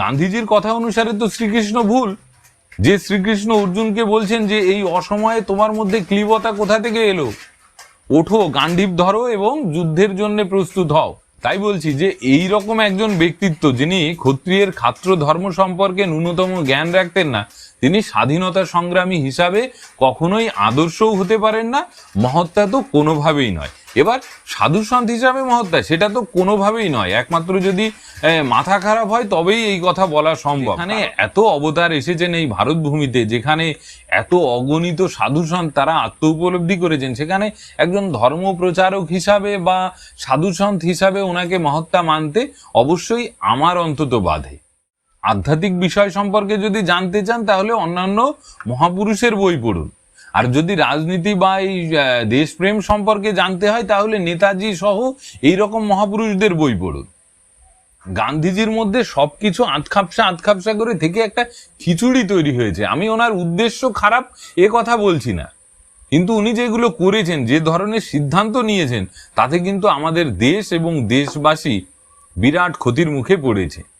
গান্ধীজির কথা অনুসারে তো শ্রীকৃষ্ণ ভুল। যে শ্রীকৃষ্ণ অর্জুনকে বলছেন যে এই অসময়ে তোমার মধ্যে ক্লিবতা কোথা থেকে এলো? ওঠো, গান্ডীব ধরো এবং যুদ্ধের জন্য প্রস্তুত হও। তাই বলছি যে এই রকম একজন ব্যক্তিত্ব যিনি ক্ষত্রিয়ের খাত্র ধর্ম সম্পর্কে ন্যূনতম জ্ঞান রাখতেন না, তিনি স্বাধীনতা সংগ্রামী হিসাবে কখনোই আদর্শও হতে পারেন না, মহত্তা তো কোনোভাবেই নয়। এবার সাধু সন্ত হিসাবে মহত্তা সেটা তো কোনোভাবেই নয়। একমাত্র যদি মাথা খারাপ হয় তবেই এই কথা বলা সম্ভব। মানে এত অবতার এসেছেন এই ভারত ভূমিতে যেখানে এত অগণিত সাধু সন্ত তারা আত্ম উপলব্ধি করেছেন সেখানে একজন ধর্ম প্রচারক হিসাবে বা সাধু সন্ত হিসাবে ওনাকে মহত্তা মানতে অবশ্যই আমার অন্তত বাধে। আধ্যাত্মিক বিষয় সম্পর্কে যদি জানতে চান তাহলে অন্যান্য মহাপুরুষের বই পড়ুন। আর যদি রাজনীতি বা এই দেশপ্রেম সম্পর্কে জানতে হয়, তাহলে নেতাজি সহ এই রকম মহাপুরুষদের বই পড়ুন। গান্ধীজির মধ্যে সবকিছু আতখাপসা আতখাপসা করে থেকে একটা খিচুড়ি তৈরি হয়েছে। আমি ওনার উদ্দেশ্য খারাপ, এ কথা বলছি না। কিন্তু উনি যেগুলো করেছেন, যে ধরনের সিদ্ধান্ত নিয়েছেন, তাতে কিন্তু আমাদের দেশ এবং দেশবাসী বিরাট ক্ষতির মুখে পড়েছে।